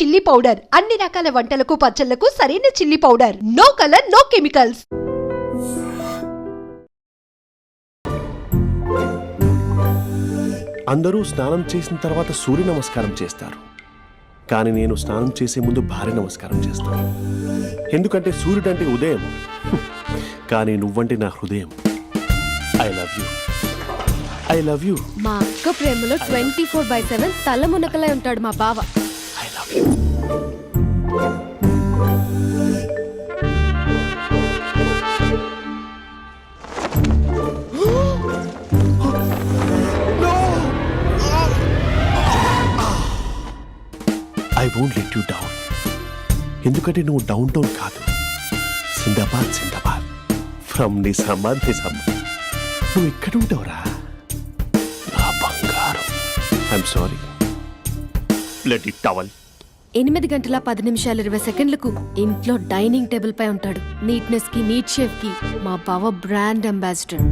Chilli powder అన్ని రకాల వంటలకు పచ్చళ్లకు సరైన chilli powder no colour no chemicals అందరూ స్నానం చేసిన తర్వాత సూర్య నమస్కారం చేస్తారు కానీ నేను స్నానం చేసే ముందు భార్య నమస్కారం చేస్తాను ఎందుకంటే సూర్యుడు అంటే ఉదయం కానీ నువ్వంటే నా హృదయం I love you I love you మా అక్క ప్రేమలో ట్వంటీ ఫోర్ బై సెవెన్ తల మునకలై ఉంటాడు మా బావ ఐ ఎందుకంటే నువ్వు డౌన్ టౌన్ కాదు సిందాబాద్ సిందాబాద్ ఫ్రమ్ నిజామాబాద్ నిజామాబాద్ నువ్వు ఎక్కడ ఉంటావురా నా బంగారం I'm sorry blood it towel ఎనిమిది గంటల పది నిమిషాల ఇరవై సెకండ్లకు ఇంట్లో డైనింగ్ టేబుల్ పై ఉంటాడు నీట్నెస్ కి నీట్ షేఫ్ కి మా బావ బ్రాండ్ అంబాసిడర్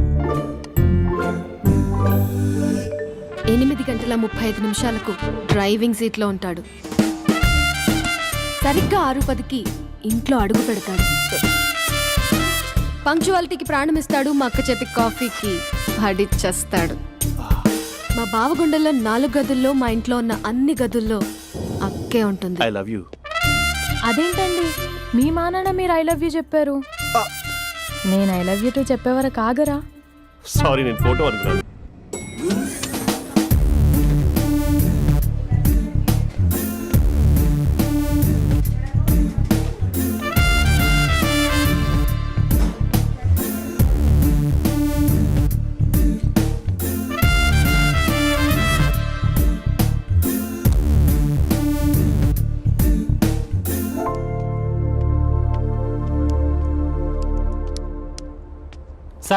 ఎనిమిది గంటల ముప్పై ఐదు నిమిషాలకు డ్రైవింగ్ సీట్లో ఉంటాడు సరిగ్గా ఆరు పదికి ఇంట్లో అడుగు పెడతాడు పంక్చువాలిటీకి ప్రాణం ఇస్తాడు మా అక్క చేతి కాఫీకి పడిచ్చేస్తాడు మా బావ నాలుగు గదుల్లో మా ఇంట్లో ఉన్న అన్ని గదుల్లో అక్కే ఉంటుంది ఐ లవ్ యూ అదేంటండి మీ మానన మీరు ఐ లవ్ యూ చెప్పారు నేను ఐ లవ్ యూ టూ చెప్పేవరకు ఆగరా సారీ నేను ఫోటో అనుకున్నాను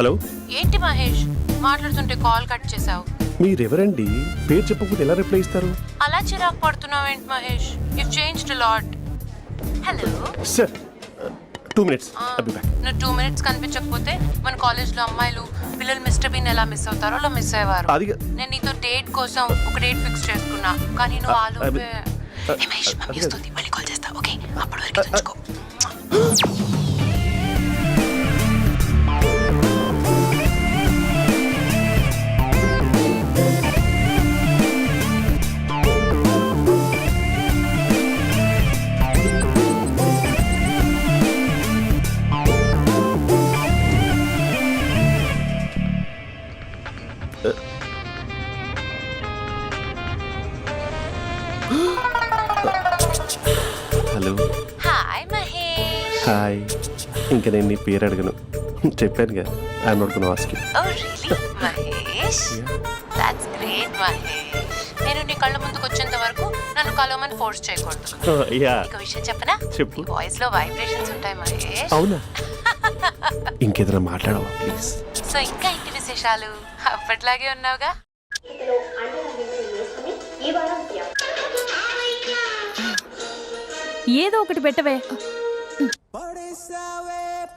హలో ఏంటి మహేష్ మాట్లాడుతుంటే కాల్ కట్ చేసావు మీరెవరండి పేరు చెప్పకుండా ఎలా రిప్లై ఇస్తారు అలా చిరాకు పడుతున్నావు ఏంటి Mahesh you changed lot hello sir two minutes be back నా టూ మినిట్స్ కనిపించకపోతే మన కాలేజ్లో అమ్మాయిలు పిల్లలు మిస్టర్ బిన్ ఎలా మిస్ అవుతారో అలా మిస్ అయ్యేవారు అది నేను నీతో డేట్ కోసం ఒక డేట్ ఫిక్స్ చేసుకున్నా కానీ నువ్వు uh, ఆలో uh, మహేష్ uh, మమ్మీ వస్తుంది మళ్ళీ కాల్ చేస్తా ఓకే అప్పటి వరకు అందుకే నేను నీ పేరు అడగను చెప్పాను కదా I not gonna ask Mahesh that's great Mahesh నేను నీ కళ్ళ ముందుకు వచ్చేంత వరకు నన్ను కలవమని ఫోర్స్ చేయకూడదు యా ఒక విషయం చెప్పనా చెప్పు వాయిస్ లో వైబ్రేషన్స్ ఉంటాయి మహేష్ అవునా ఇంకేదైనా మాట్లాడవా ప్లీజ్ సో ఇంకా ఇంటి విశేషాలు అప్పట్లాగే ఉన్నావుగా ఏదో ఒకటి పెట్టవే పడేసావే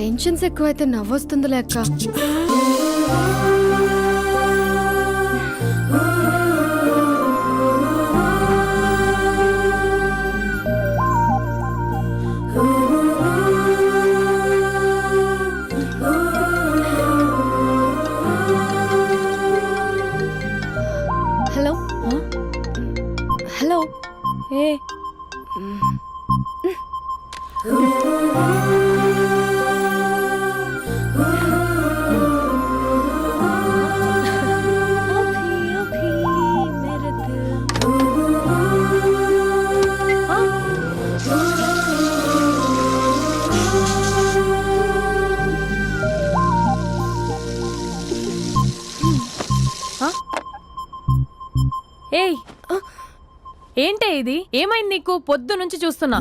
టెన్షన్స్ ఎక్కువైతే నవ్వొస్తుంది లేక హలో హలో ఏ ఏంటే ఇది ఏమైంది నీకు పొద్దు నుంచి చూస్తున్నా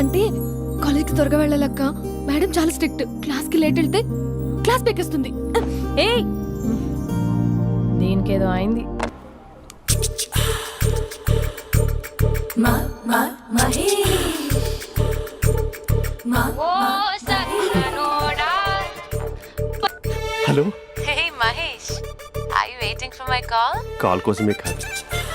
అంటే కాలేజ్కి త్వరగా వెళ్ళాలక్క మేడం చాలా స్ట్రిక్ట్ క్లాస్కి లేట్ వెళ్తే క్లాస్ పెక్కిస్తుంది ఏ దీనికేదో అయింది hello hey Mahesh I waiting for my call call కోసమే కాదు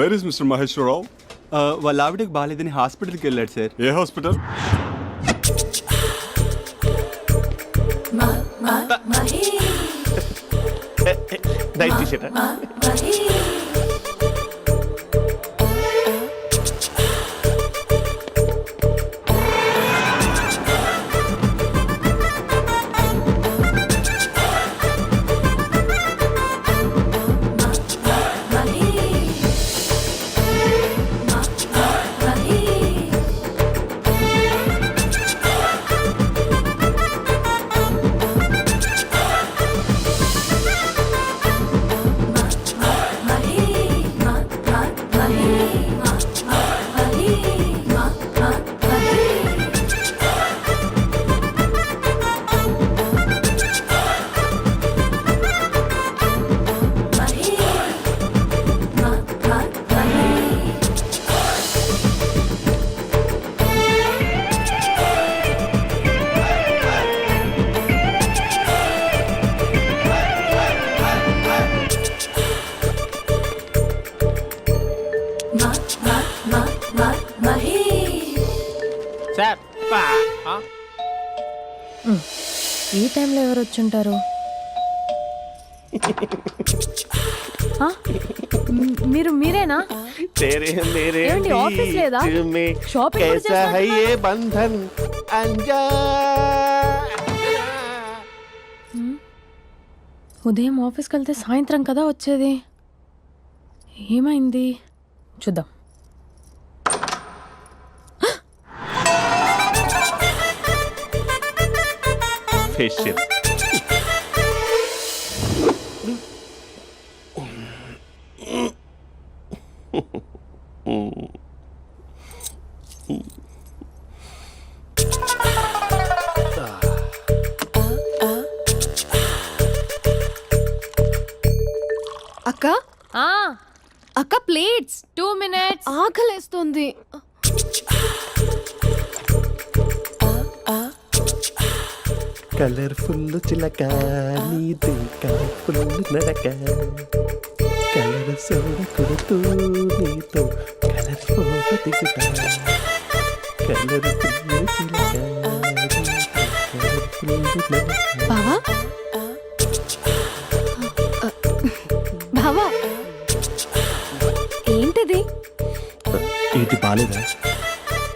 where is mister Maheshwararao వాళ్ళ ఆవిడకి బాగాలేదని హాస్పిటల్కి వెళ్ళాడు సార్ ఏ హాస్పిటల్ నైట్ సార్ ఈ టైంలో ఎవరు వచ్చుంటారు ఆ? మ్, మీరు మీరేనా तेरे मेरे ఏమండి, ఆఫీస్ లేదా? बीच में షాపింగ్ కూడా कैसा है చేస్తున్నట్టున్నారు? ये बंधन अंजा ఉదయం ఆఫీస్కి వెళ్తే సాయంత్రం కదా వచ్చేది ఏమైంది చూద్దాం ఫేషియల్ అక్క ఆ అక్క ప్లేట్స్ టూ మినిట్స్ ఆకలేస్తుంది కలర్ఫుల్ చిలక నీదే కలర్ఫుల్ నడక కలర్ సోడ కొడుతూ నీతో కలర్ ఫోటో దిగుతా కలర్ చిలక ఏంటది ఏంటి బాలేదా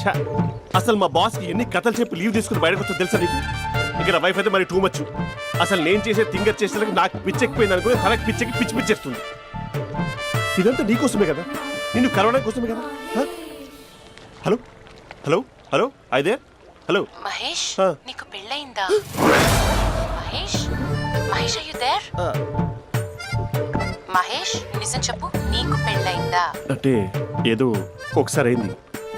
ఛ, అసలు మా బాస్ కి ఎన్ని కథలు చెప్పి లీవ్ తీసుకుని బయటకు వచ్చో తెలుసా నీకు ఇక్కడ వైఫ్ అయితే మరి టూ మచ్ అసలు నేను చేసే థింగర్ చేసేందుకు నాకు పిచ్చెక్కిపోయింది అనుకుని తనకు పిచ్చెక్కి పిచ్చి పిచ్చేస్తుంది ఇదంతా నీకోసమే కదా నిన్ను కరోనా కోసమే కదా హలో హలో హలో అయితే హలో మహేష్ నీకు పెళ్ళయిందా Mahesh Mahesh are you there Mahesh నిజం చెప్పు నీకు పెళ్ళయిందా అంటే ఏదో ఒకసారి అయింది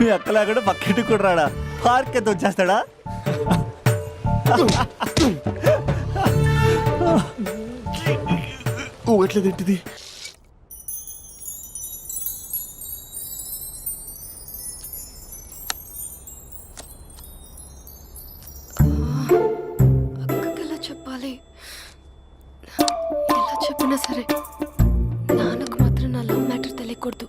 మీ అక్కలాగడు పక్కింటికి కూడా రాడా పార్క్ ఎంత వచ్చేస్తాడా ఊగట్లేదు చెప్పాలి ఎలా చెప్పినా సరే నాన్నకు మాత్రం నా లవ్ మ్యాటర్ తెలియకూడదు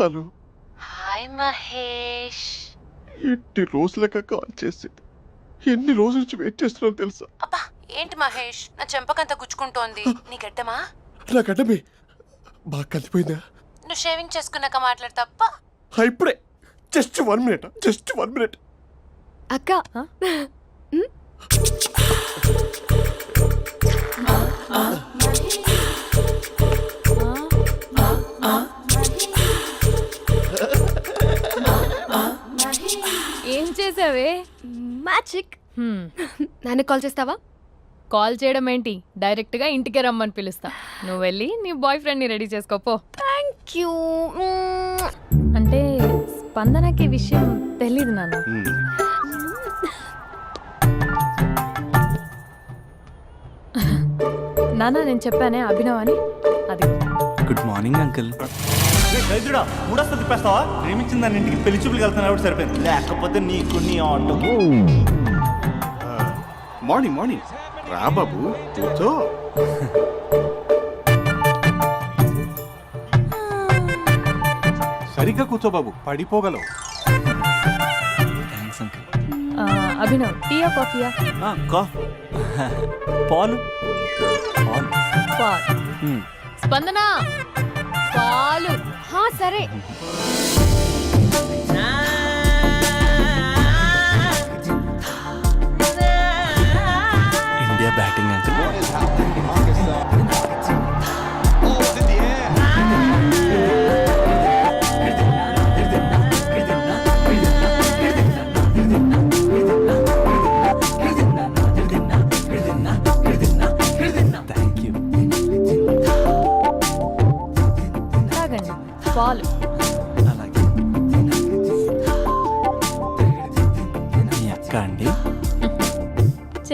hello hi Mahesh ఎన్ని రోజులుగా కాల్ చేసింది ఎన్ని రోజుల నుంచి వెయిట్ చేస్తున్నా తెలుసా అబ్బా ఏంటి మహేష్ నా చెంపకంత గుచ్చుకుంటోంది నీ గడ్డమా నా గడ్డమే బాగా కలిపోయిందా నువ్వు షేవింగ్ చేసుకున్నాక మాట్లాడు తప్ప ఇప్పుడే just one minute just one minute అక్క చేసావే మ్యాజిక్ నన్ను కాల్ చేస్తావా కాల్ చేయడం ఏంటి డైరెక్ట్గా ఇంటికే రమ్మని పిలుస్తా నువ్వు వెళ్ళి నీ బాయ్ ఫ్రెండ్ని రెడీ చేసుకోపో థ్యాంక్ యూ అంటే స్పందనకి విషయం తెలీదు నాన్న నాన్న నేను చెప్పానే అభినవ్ అని అది గుడ్ మార్నింగ్ అంకుల్ రైతుడా మూడస్త తిప్పేస్తావా ప్రేమించిన దాని ఇంటికి పెళ్లి చూపులు వెళ్తాను కాబట్టి సరిపోయింది లేకపోతే నీకు నీ ఆటో మార్నింగ్ మార్నింగ్ రా బాబు కూర్చో సరిగ్గా కూర్చో బాబు పడిపోగలవు అభినవ్ టీయా కాఫీయా కాఫీ పాలు పాలు hmm. స్పందన పాలు సరే ఇండియా బ్యాటింగ్ అంటే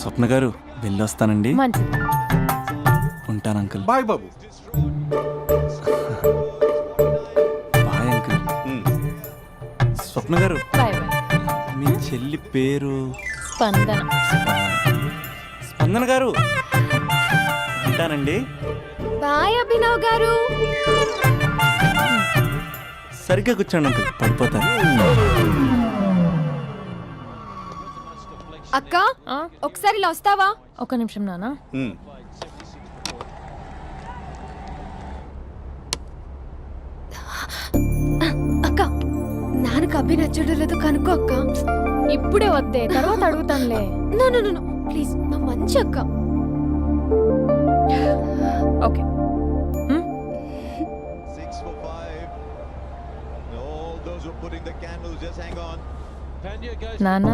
స్వప్న గారు వెళ్ళొస్తానండి వస్తానండి ఉంటాను అంకుల్ బాయ్ బాబు బాయ్ అంకుల్ స్వప్న గారు మీ చెల్లి పేరు స్పందన స్పందన గారు ఉంటానండి బాయ్ అభినవ్ గారు సరిగ్గా కూర్చోండి అంకుల్ పడిపోతాను అక్క ఒకసారి ఇలా వస్తావా ఒక నిమిషం నానా అక్క నాన్నకు అబ్బి నచ్చడం లేదు కనుక్కో అక్క ఇప్పుడే వద్దే తర్వాత అడుగుతానులే నో ప్లీజ్ నా మంచి అక్క okay Those who putting the candles, just hang on. నానా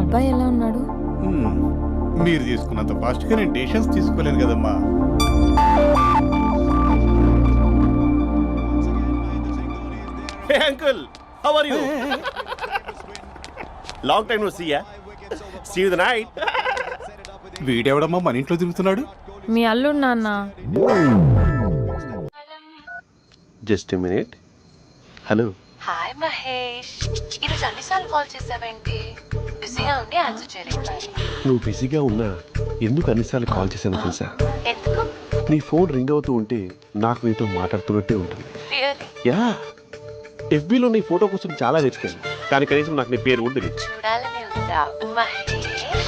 అబ్బాయి ఎలా ఉన్నాడు మీరు తీసుకున్నంత ఫాస్ట్గా నేను డెసిషన్స్ తీసుకోలేను కదమ్మా hey uncle how are you long time no see ya see you the night వీడెవడమ్మా మన ఇంట్లో తిరుగుతున్నాడు మీ అల్లుడు నాన్న just minute hello hi Mahesh ఈరోజు అన్నిసార్లు కాల్ చేసావేంటి బిజీగా ఉండి ఆన్సర్ చేయలేదు నువ్వు బిజీగా ఉన్నా ఎందుకు అన్నిసార్లు కాల్ చేసాను తెలుసా ఎందుకు నీ ఫోన్ రింగ్ అవుతూ ఉంటే నాకు నీతో మాట్లాడుతున్నట్టే ఉంటుంది యా ఎఫ్బీలో నీ ఫోటో కోసం చాలా వెతికాను కానీ కనీసం నాకు నీ పేరు కూడా తెలియదు చూడాలని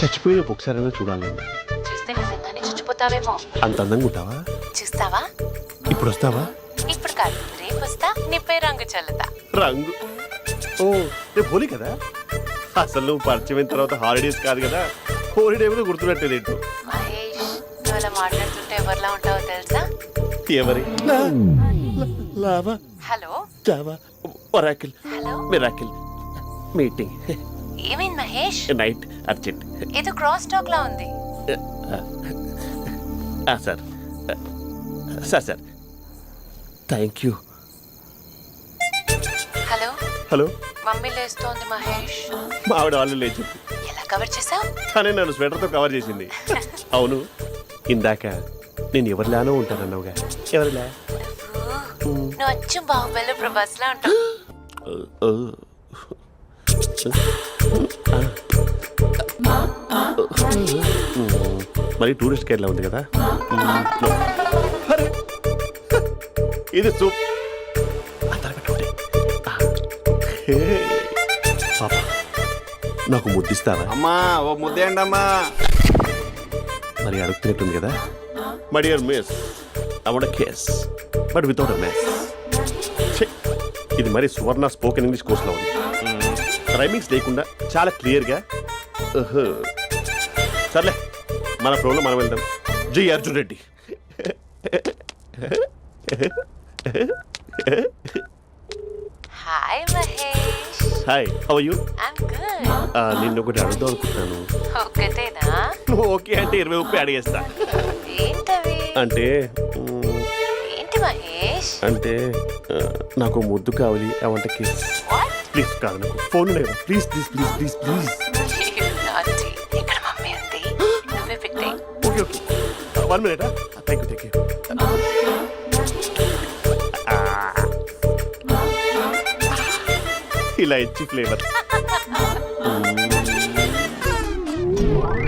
చచ్చిపోయిన ఒకసారైనా చూడాలి చూస్తే చచ్చిపోతావేమో అంత అందంగా ఉంటావా చూస్తావా ఇప్పుడు వస్తావా కాదు రేపు నిప్పై రంగు చల్లుతా రంగు ఓ కదా అసలు నువ్వు పరిచయం తర్వాత హాలిడేస్ కాదు కదా హోలిడే కూడా గుర్తున్నట్టే లేదు అలా మాట్లాడుతుంటే ఎవరిలా ఉంటావో తెలుసా ఎవరి lava hello Java Oracle hello miracle meeting ఏమైంది మహేష్ నైట్ అర్జెంట్ ఏదో క్రాస్ టాక్ ఉంది sir sir sir thank you hello hello mummy లేస్తోంది Mahesh మా ఆవిడ వాళ్ళు లేచి ఎలా కవర్ చేసావు కానీ నన్ను స్వెటర్తో కవర్ చేసింది అవును ఇందాక నేను ఎవరిలానో ఉంటానన్నావుగా ఎవరిలా నువ్వు వచ్చి బాహుబలి ప్రభాస్లా ఉంటావు మరి టూరిస్ట్ లా ఉంది కదా ఇది నాకు ముద్దిస్తారా అమ్మా ఓ ముద్దేయండి అమ్మా మరి అడుగుతున్నట్టుంది కదా మై డియర్ మిస్ అవడ కేస్ బట్ వితౌట్ మిస్ ఇది మరి సువర్ణ స్పోకెన్ ఇంగ్లీష్ కోర్సులో ఉంది రైమింగ్స్ లేకుండా చాలా క్లియర్గా సర్లే మన ప్రోలో మనం వెళ్దాం G Arjun Reddy hi Mahesh hi how you I'm good నిన్ను ఒకటి అడుగుదాం అనుకుంటున్నాను ఒక్కటేనా ఓకే అంటే ఇరవై ముప్పై అడిగేస్తా ఏంటవి అంటే ఏంటి మహేష్ అంటే నాకు ముద్దు కావాలి ఏమంటే ప్లీజ్ కాదు నాకు ఫోన్ లేదు please please please please please okay okay one minute thank you thank you ఇలా ఇచ్చి ఫ్లేవర్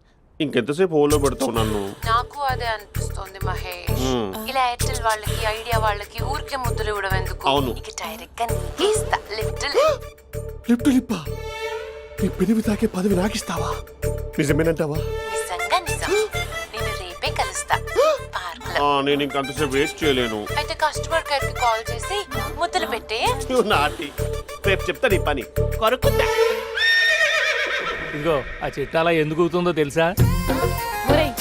ఇంకెంతసేపు హోల్లో పెడతావు నన్ను నాకు అదే అనిపిస్తోంది మహేష్ ఇలా ఎయిర్టెల్ వాళ్ళకి ఐడియా వాళ్ళకి ఊరికే ముద్దులు ఇవ్వడం ఎందుకు అవును. ఇక డైరెక్ట్ గా నీకే ఇస్తా లిటిల్ లిప్ టు లిప్పా నీ పెనివి తాకే పదవి నాకిస్తావా నిజమేనంటావా నిజంగా నిజం నేను రేపే కలుస్తా పార్క్ లో నేను ఇంక అంతసేపు వేస్ట్ చేయలేను అయితే కస్టమర్ కేర్ కి కాల్ చేసి ముద్దులు పెట్టే నాటి రేపు చెప్తా నీ పని కొరుకుందా ఇదిగో ఆ చెట్టు ఎందుకు అవుతుందో తెలుసా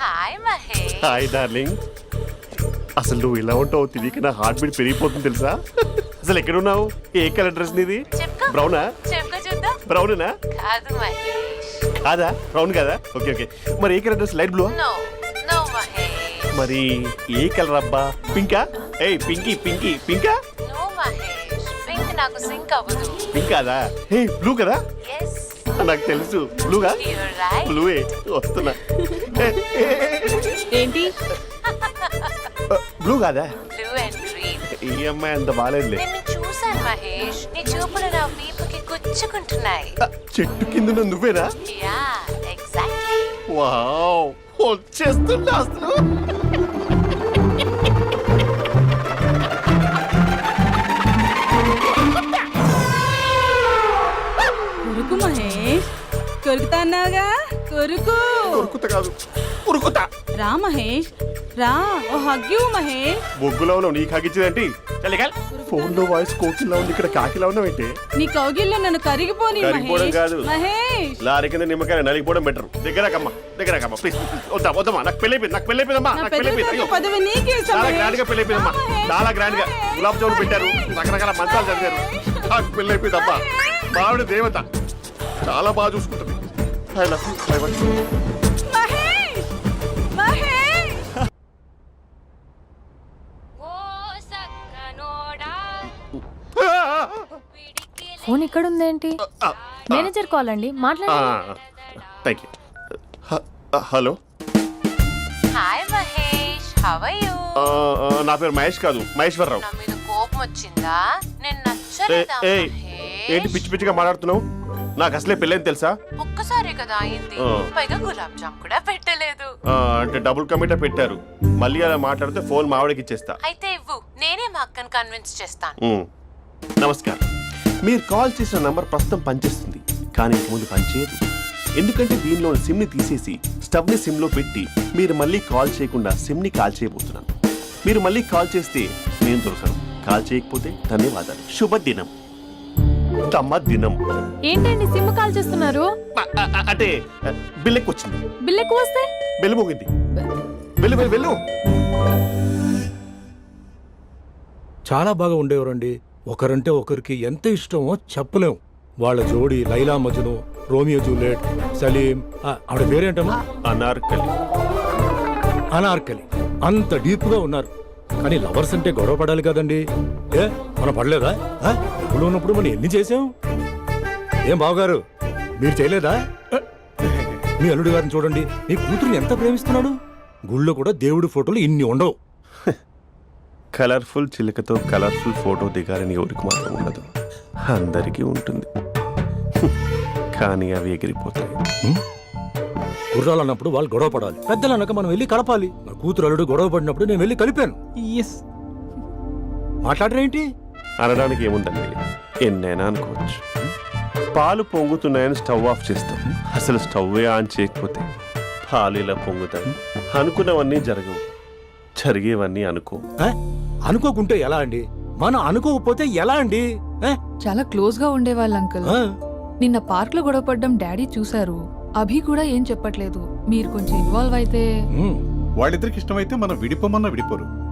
hi Mahesh hi darling అసలు నువ్వు ఇలా ఉంటావు తిరిగి నా హార్ట్ బీట్ పెరిగిపోతుంది తెలుసా అసలు ఎక్కడ ఉన్నావు ఏ కలర్ డ్రెస్ నీది బ్రౌనా బ్రౌనేనా కాదు మహేష్ కాదా బ్రౌన్ కాదా ఓకే ఓకే మరి ఏ colour dress light blue no no Mahesh మరి ఏ కలర్ అబ్బా పింకా ఏయ్ పింకీ పింకీ పింకా నో మహేష్ పింక్ నాకు సింక్ పింక్ బ్లూ కదా నాకు తెలుసు బ్లూగా బ్లూ వస్తున్నా ఏంటి బ్లూ uh, కాదా బ్లూ ఈ అమ్మాయి అంత బాగాలేదులే చూశాను మహేష్ నీ చూపులు నా వీపుకి గుచ్చుకుంటున్నాయి uh, చెట్టు కింద నువ్వేనా యా ఎగ్జాక్ట్లీ వావ్ వచ్చేస్తున్నా అసలు కొరుకు మహేష్ కొరుకుతా అన్నావుగా కొరుకు ఉరుకుత కాదు ఉరుకుత రా మహేష్ రా ఓ హగ్యూ మహేష్ బొగ్గులో ఉన్నావు నీకు హగిచ్చిదేంటి చలికల్ ఫోన్ లో వాయిస్ కోకిలా ఉంది ఇక్కడ కాకిలా ఉన్నావు ఏంటి నీ కౌగిల్లో నన్ను కరిగిపోని కరిగిపోవడం కాదు మహేష్ లారీ కింద నిమ్మకాయ నలిగిపోవడం బెటర్ దగ్గరకమ్మ దగ్గరకమ్మ ప్లీజ్ వద్దాం వద్దామా నాకు పెళ్ళైపోయింది నాకు పెళ్ళైపోయిందమ్మా నాకు పెళ్ళైపోయింది పదవి నీకే చాలా గ్రాండ్ గా పెళ్ళైపోయిందమ్మా చాలా గ్రాండ్ గా గులాబ్ జామున్ పెట్టారు రకరకాల మంచాలు జరిగారు నాకు పెళ్ళైపోయిందమ్మా మావిడ దేవత చాలా బాగా చూసుకుంటుంది ఫైవ్ లక్షలు ఫైవ్ ఫోన్ ఇక్కడ ఉందేంటి మేనేజర్ కాల్ అండి మాట్లాడండి hello hi Mahesh how are you నా పేరు మహేష్ కాదు మహేశ్వరరావు నా మీద కోపం వచ్చిందా నేను నచ్చలేదా ఏంటి పిచ్చి పిచ్చిగా మాట్లాడుతున్నావు నాకు అసలే పెళ్ళని తెలుసా ఒక్కసారే కదా పైగా గులాబ్ జామ్ కూడా పెట్టలేదు అంటే డబుల్ కమిటా పెట్టారు మళ్ళీ అలా మాట్లాడితే ఫోన్ మావిడికి ఇచ్చేస్తా అయితే ఇవ్వు నేనే మా అక్కని కన్విన్స్ చేస్తాను నమస్కారం మీరు కాల్ చేసిన నంబర్ ప్రస్తుతం పనిచేస్తుంది కానీ ఇంక ముందు పనిచేయదు ఎందుకంటే దీనిలో సిమ్ని తీసేసి సిమ్ సిమ్లో పెట్టి మీరు మళ్ళీ కాల్ చేయకుండా సిమ్ని కాల్ చేయబోతున్నాను మీరు మళ్ళీ కాల్ చేస్తే నేను దొరకను కాల్ చేయకపోతే ధన్యవాదాలు శుభదినం ఉత్తమ దినం ఏంటండి సిమ్ కాల్ చేస్తున్నారు అంటే బిల్లెక్కు వచ్చింది బిల్లెక్కు వస్తే బిల్లు మోగింది వెళ్ళు వెళ్ళు వెళ్ళు చాలా బాగా ఉండేవారండి ఒకరంటే ఒకరికి ఎంత ఇష్టమో చెప్పలేం వాళ్ళ జోడి లైలా మజును రోమియో జూలియట్ సలీం ఆవిడ పేరేంటమ్మా అనార్కలి అనార్కలి అంత డీప్గా ఉన్నారు కానీ లవర్స్ అంటే గొడవ పడాలి కదండి ఏ మనం పడలేదా డబ్బులు ఉన్నప్పుడు మనం ఎన్ని చేసాం ఏం బావగారు మీరు చేయలేదా మీ అల్లుడి గారిని చూడండి మీ కూతురుని ఎంత ప్రేమిస్తున్నాడు గుళ్ళో కూడా దేవుడి ఫోటోలు ఇన్ని ఉండవు కలర్ఫుల్ చిలుకతో కలర్ఫుల్ ఫోటో దిగాలని ఎవరికి మాత్రం ఉండదు అందరికీ ఉంటుంది కానీ అవి ఎగిరిపోతాయి గుర్రాలు అన్నప్పుడు వాళ్ళు గొడవ పడాలి పెద్దలు అన్నాక మనం వెళ్ళి కలపాలి నా కూతురు అల్లుడు గొడవ పడినప్పుడు నేను వెళ్ళి కలిపాను ఎస్ మాట్లాడరేంటి అనడానికి ఏముందండి ఎన్నైనా అనుకోవచ్చు పాలు పొంగుతున్నాయని స్టవ్ ఆఫ్ చేస్తాం అసలు స్టవ్ ఆన్ చేయకపోతే పాలు ఇలా పొంగుతాయి అనుకున్నవన్నీ జరగవు జరిగేవన్నీ అనుకో అనుకోకుంటే ఎలా అండి మనం అనుకోకపోతే ఎలా అండి చాలా క్లోజ్ గా ఉండేవాళ్ళు అంకల్ నిన్న పార్క్ లో పడ్డం డాడీ చూశారు అభి కూడా ఏం చెప్పట్లేదు మీరు కొంచెం ఇన్వాల్వ్ అయితే వాళ్ళిద్దరికి ఇష్టమైతే మనం విడిపోమన్నా విడిపోరు